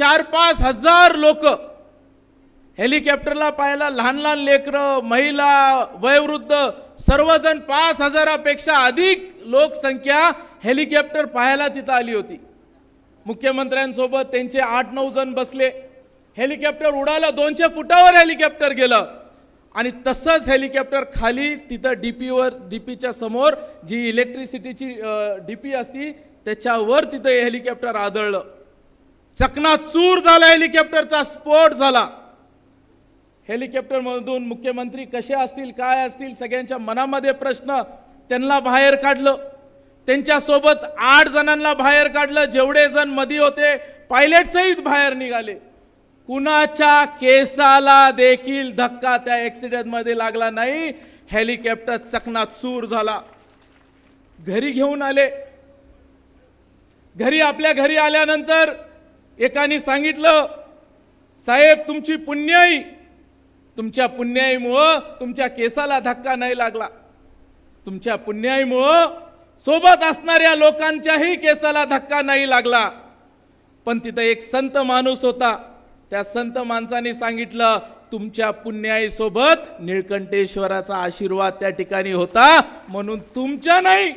चार पाच हजार लोक हेलिकॉप्टरला पाहायला लहान लहान लेकरं महिला वयोवृद्ध सर्वजण पाच हजारापेक्षा अधिक लोकसंख्या हेलिकॉप्टर पाहायला तिथं आली होती. मुख्यमंत्र्यांसोबत त्यांचे आठ नऊ जण बसले. हेलिकॉप्टर उडालं दोनशे फुटावर हेलिकॉप्टर गेलं. आणि तसंच हेलिकॉप्टर खाली तिथं डी पीवर डी पीच्या समोर जी इलेक्ट्रिसिटीची डी पी असती त्याच्यावर तिथं हेलिकॉप्टर आदळलं. चकनाचूर झाला हेलिकॉप्टरचा स्फोट झाला. हेलिकॉप्टरमधून मुख्यमंत्री कसे असतील काय असतील सगळ्यांच्या मनामध्ये प्रश्न त्यांना बाहेर काढलं. त्यांच्यासोबत आठ जणांना बाहेर काढलं जेवढे जण मधी होते पायलट बाहेर निघाले. कुणाच्या केसाला देखील धक्का त्या ॲक्सिडेंटमध्ये लागला नाही. हेलिकॉप्टर चकनाचूर झाला. घरी घेऊन आले. घरी आपल्या घरी आल्यानंतर एकाने सांगितलं साहेब तुमची पुण्याई तुमच्या पुण्याईमुळं तुमच्या केसाला धक्का नाही लागला. तुमच्या पुण्याईमुळं सोबत असणाऱ्या लोकांच्याही केसाला धक्का नाही लागला. पण तिथं एक संत माणूस होता. त्या संत माणसाने सांगितलं तुमच्या पुण्याईसोबत निळकंठेश्वराचा आशीर्वाद त्या ठिकाणी होता म्हणून तुमच्या नाही.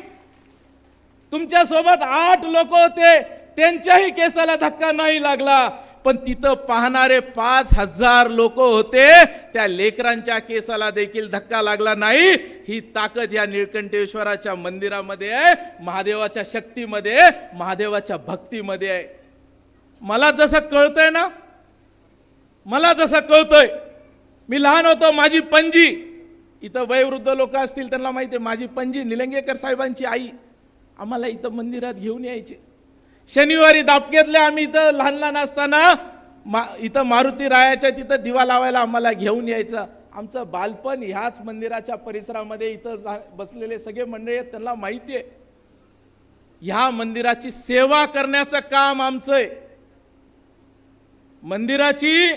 तुमच्यासोबत आठ लोक होते. त्यांच्याही केसाला धक्का नाही लागला. पण तिथं पाहणारे पाच हजार लोक होते. त्या लेकरांच्या केसाला देखील धक्का लागला नाही. ही ताकद या निळकंठेश्वराच्या मंदिरामध्ये आहे महादेवाच्या शक्तीमध्ये आहे, महादेवाच्या भक्तीमध्ये आहे. मला जसं कळतंय ना मला जसं कळतंय मी लहान होतो माझी पणजी इथं वयोवृद्ध लोक असतील त्यांना माहिती आहे माझी पणजी निलंगेकर साहेबांची आई आम्हाला इथं मंदिरात घेऊन यायचे. शनिवारी दापकेतले आम्ही इथं लहान लहान असताना. मा इथं मारुती रायाच्या तिथं दिवा लावायला आम्हाला घेऊन यायचं. आमचं बालपण ह्याच मंदिराच्या परिसरामध्ये इथं जा- बसलेले सगळे मंडळी आहेत त्यांना माहिती आहे. ह्या मंदिराची सेवा करण्याचं काम आमचं आहे. मंदिराची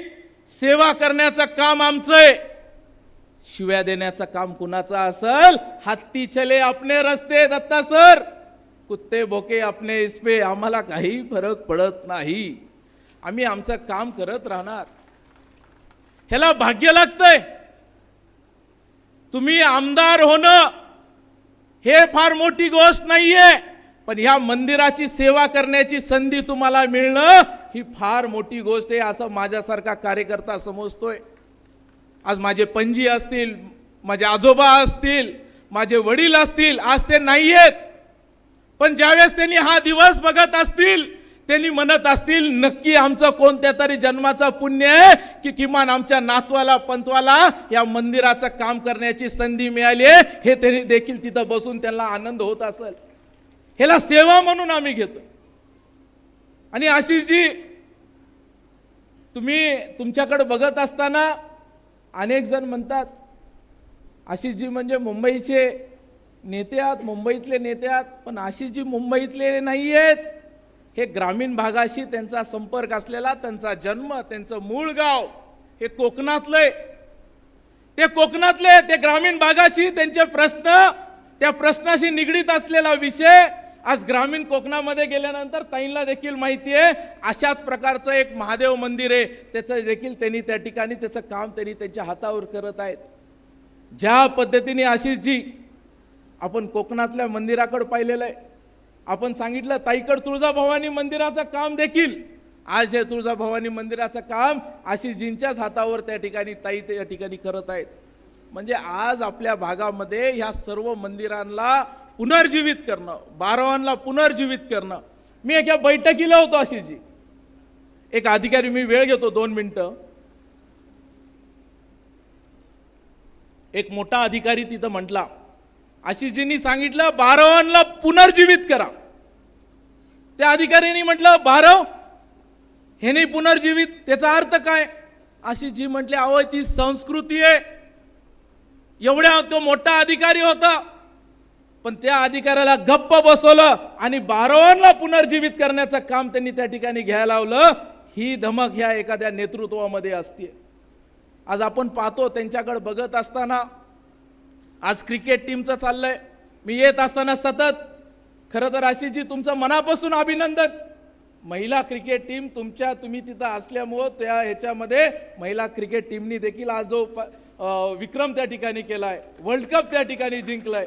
सेवा करण्याचं काम आमचं आहे. शिव्या देण्याचं काम कुणाचं असल? हत्ती चले आपले रस्ते दत्ता सर. कुत्ते बोके आपने इस पे आम्हाला काही फरक पडत नाही. आम्ही आमचं काम करत राहणार. ह्याला भाग्य लागतंय. तुम्ही आमदार होणं हे फार मोठी गोष्ट नाहीये पण ह्या मंदिराची सेवा करण्याची संधी तुम्हाला मिळणं ही फार मोठी गोष्ट आहे असं माझ्यासारखा कार्यकर्ता समजतोय. आज माझे पणजी असतील माझे आजोबा असतील माझे वडील असतील आज ते नाही आहेत पण ज्यावेळेस त्यांनी हा दिवस बघत असतील त्यांनी म्हणत असतील नक्की आमचं कोणत्या तरी जन्माचं पुण्य आहे की किमान आमच्या नातवाला पंतवाला या मंदिराचं काम करण्याची संधी मिळाली आहे हे त्यांनी देखील तिथं बसून त्यांना आनंद होत असेल. ह्याला सेवा म्हणून आम्ही घेतो आणि आशिषजी तुम्ही तुमच्याकडे बघत असताना अनेक जण म्हणतात आशिषजी म्हणजे मुंबईचे नेते आहात मुंबईतले नेते आहात पण आशिषजी मुंबईतले नाही आहेत हे ग्रामीण भागाशी त्यांचा संपर्क असलेला त्यांचा जन्म त्यांचं मूळ गाव हे कोकणातलं आहे. ते कोकणातले ते ग्रामीण भागाशी त्यांचे प्रश्न त्या प्रश्नाशी निगडीत असलेला विषय आज ग्रामीण कोकणामध्ये गेल्यानंतर ताईंना देखील माहिती आहे अशाच प्रकारचं एक महादेव मंदिर आहे त्याचं देखील त्यांनी त्या ठिकाणी त्याचं काम त्यांनी त्यांच्या हातावर करत आहेत. ज्या पद्धतीने आशिषजी आपण कोकणातल्या मंदिराकडे पाहिलेलं आहे आपण सांगितलं ताईकड तुळजाभवानी मंदिराचं काम देखील. आज हे तुळजाभवानी मंदिराचं काम आशिषजींच्याच हातावर त्या ठिकाणी ताई त्या ठिकाणी करत आहेत. म्हणजे आज आपल्या भागामध्ये ह्या सर्व मंदिरांना पुनर्जीवित करणं बारवांना पुनर्जीवित करणं. मी एका बैठकीला होतो आशिषजी. एक अधिकारी मी वेळ घेतो दोन मिनटं. एक मोठा अधिकारी तिथं म्हटला आशिषजींनी सांगितलं बारवांना पुनर्जीवित करा. त्या अधिकाऱ्यांनी म्हटलं बारव हे पुनर्जीवित त्याचा अर्थ काय? आशिषजी म्हटले अहो ती संस्कृती आहे. एवढ्या तो मोठा अधिकारी होता. पण त्या अधिकाऱ्याला गप्प बसवलं आणि बारवांना पुनर्जीवित करण्याचं काम त्यांनी त्या ठिकाणी घ्यायला लावलं. ही धमक ह्या एखाद्या नेतृत्वामध्ये असते आज आपण पाहतो त्यांच्याकडे बघत असताना आज क्रिकेट टीमचं चाललंय. मी येत असताना सतत खरं तर आशिषजी तुमचं मनापासून अभिनंदन. महिला क्रिकेट टीम तुमच्या तुम्ही तिथं असल्यामुळं त्या ह्याच्यामध्ये महिला क्रिकेट टीमनी देखील आज जो प- विक्रम त्या ठिकाणी केलाय वर्ल्ड कप त्या ठिकाणी जिंकलाय.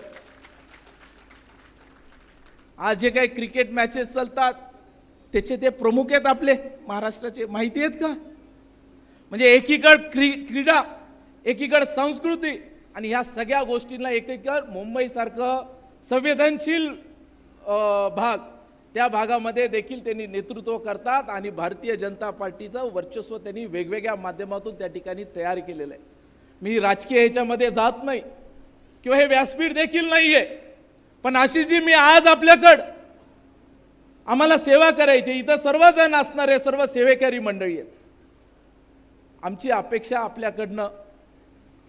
आज जे काही क्रिकेट मॅचेस चालतात त्याचे ते प्रमुख आहेत आपले. महाराष्ट्राचे माहिती आहेत का? म्हणजे एकीकड क्री क्रीडा एकीकड संस्कृती आणि ह्या सगळ्या गोष्टींना एकेकर मुंबईसारखं संवेदनशील भाग. त्या भागामध्ये देखील त्यांनी नेतृत्व करतात आणि भारतीय जनता पार्टीचं वर्चस्व त्यांनी वेगवेगळ्या माध्यमातून त्या ठिकाणी तयार केलेलं आहे. मी राजकीय ह्याच्यामध्ये जात नाही किंवा हे व्यासपीठ देखील नाही आहे पण अशी जी मी आज आपल्याकडं आम्हाला सेवा करायची इथं सर्वजण असणारे सर्व सेवेकरी मंडळी आहेत. आमची अपेक्षा आपल्याकडनं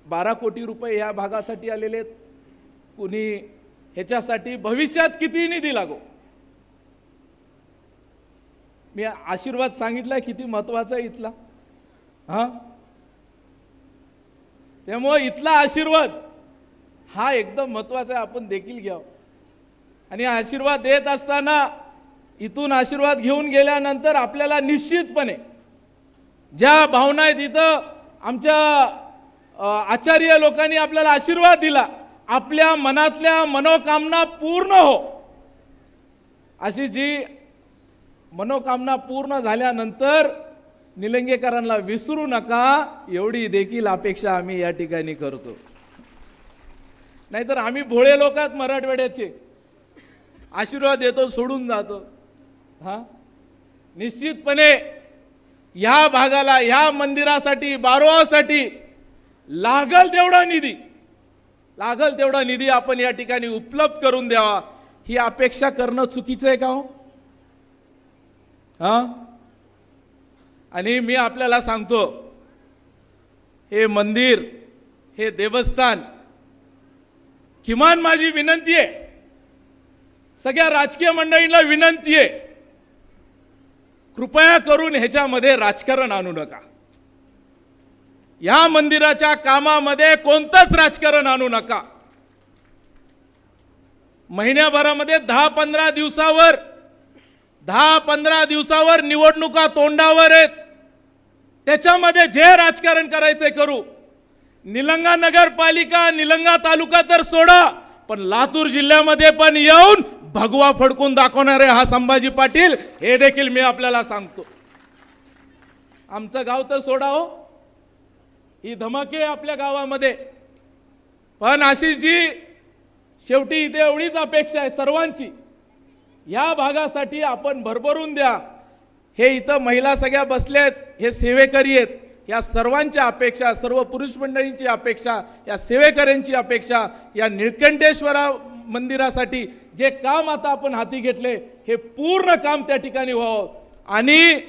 बारा कोटी रुपये या भागासाठी आलेले आहेत. कुणी ह्याच्यासाठी भविष्यात किती निधी लागो. मी आशीर्वाद सांगितलाय किती महत्त्वाचा आहे इथला. हा? त्यामुळं इथला आशीर्वाद हा एकदम महत्त्वाचा आहे आपण देखील घ्यावं. आणि आशीर्वाद देत असताना इथून आशीर्वाद घेऊन गेल्यानंतर आपल्याला निश्चितपणे ज्या भावना आहेत इथं आमच्या आचार्य लोकांनी आपल्याला आशीर्वाद दिला. आपल्या मनातल्या मनोकामना पूर्ण हो. अशी जी मनोकामना पूर्ण झाल्यानंतर निलंगेकरांना विसरू नका एवढी देखील अपेक्षा आम्ही या ठिकाणी करतो. नाहीतर आम्ही भोळे लोक आहेत मराठवाड्याचे. आशीर्वाद देतो सोडून जातो. हा? निश्चितपणे ह्या भागाला ह्या मंदिरासाठी बारोवासाठी लागल तेवढा निधी. लागल तेवढा निधी आपण या ठिकाणी उपलब्ध करून द्यावा. ही अपेक्षा करणं चुकीचं आहे का हो? हां? आणि मी आपल्याला सांगतो हे मंदिर हे देवस्थान किमान माझी विनंती आहे. सगळ्या राजकीय मंडळींना विनंती आहे. कृपया करून ह्याच्यामध्ये राजकारण आणू नका. या मंदिराच्या कामामध्ये कोणतंच राजकारण आणू नका. महिन्याभरामध्ये दहा पंधरा दिवसावर दहा पंधरा दिवसावर निवडणुका तोंडावर आहेत. त्याच्यामध्ये जे राजकारण करायचंय करू. निलंगा नगरपालिका निलंगा तालुका तर सोडा पण लातूर जिल्ह्यामध्ये पण येऊन भगवा फडकून दाखवणारे हा संभाजी पाटील हे देखील मी आपल्याला सांगतो. आमचं गाव तर सोडा हो. ही धमाके आपल्या गावामध्ये. पण आशिषजी शेवटी इथे एवढीच अपेक्षा आहे सर्वांची. या भागासाठी आपण भरभरून द्या. हे इथं महिला सगळ्या बसल्यात हे सेवेकरी आहेत. या सर्वांच्या अपेक्षा सर्व पुरुष मंडळींची अपेक्षा या सेवेकऱ्यांची अपेक्षा या निळकंठेश्वरा मंदिरासाठी जे काम आता आपण हाती घेतले हे पूर्ण काम त्या ठिकाणी व्हावं. आणि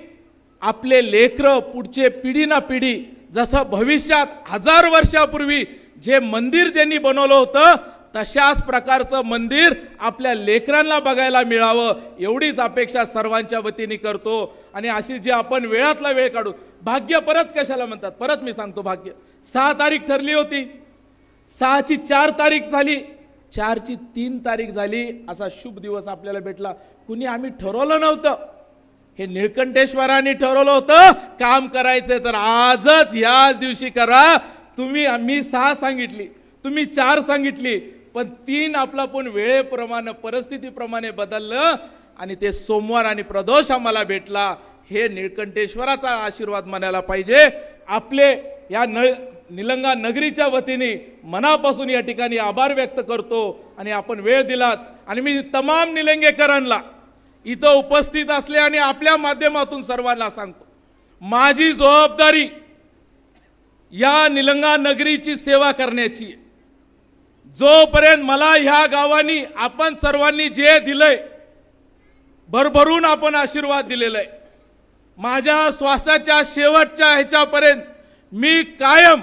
आपले लेकरं पुढचे पिढी ना पिढी जसं भविष्यात हजार वर्षापूर्वी जे मंदिर ज्यांनी बनवलं होतं तशाच प्रकारचं मंदिर आपल्या लेकरांना बघायला मिळावं एवढीच अपेक्षा सर्वांच्या वतीने करतो. आणि अशी जी आपण वेळातला वेळ काढू भाग्य परत कशाला म्हणतात? परत मी सांगतो भाग्य. सहा तारीख ठरली होती. सहाची चार तारीख झाली. चारची तीन तारीख झाली. असा शुभ दिवस आपल्याला भेटला. कुणी आम्ही ठरवलं नव्हतं. हे निळकंठेश्वरांनी ठरवलं होतं काम करायचं तर आजच याच दिवशी करा. तुम्ही मी सहा सांगितली तुम्ही चार सांगितली पण तीन आपला पण वेळेप्रमाणे परिस्थितीप्रमाणे बदललं आणि ते सोमवार आणि प्रदोष आम्हाला भेटला. हे निळकंठेश्वराचा आशीर्वाद म्हणायला पाहिजे. आपले या नळ निलंगा नगरीच्या वतीने मनापासून या ठिकाणी आभार व्यक्त करतो आणि आपण वेळ दिलात. आणि मी तमाम निलंगेकरांना इथं उपस्थित असले आणि आपल्या माध्यमातून सर्वांना सांगतो. माझी जबाबदारी या निलंगा नगरीची सेवा करण्याची जोपर्यंत मला ह्या गावानी आपण सर्वांनी जे दिलंय भरभरून आपण आशीर्वाद दिलेला आहे. माझ्या श्वासाच्या शेवटच्या ह्याच्यापर्यंत मी कायम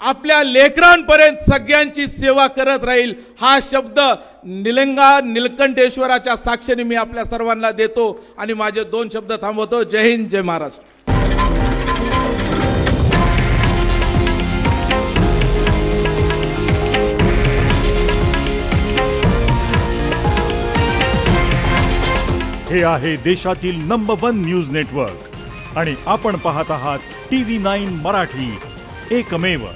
आपल्या लेकरांपर्यंत सगळ्यांची सेवा करत राहील हा शब्द निलंगा निलकंठेश्वराच्या साक्षीने मी आपल्या सर्वांना देतो आणि माझे दोन शब्द थांबवतो. जय हिंद जय महाराष्ट्र. हे आहे देशातील नंबर वन न्यूज नेटवर्क आणि आपण पाहत आहात टी व्ही नाईन मराठी. एकमेव.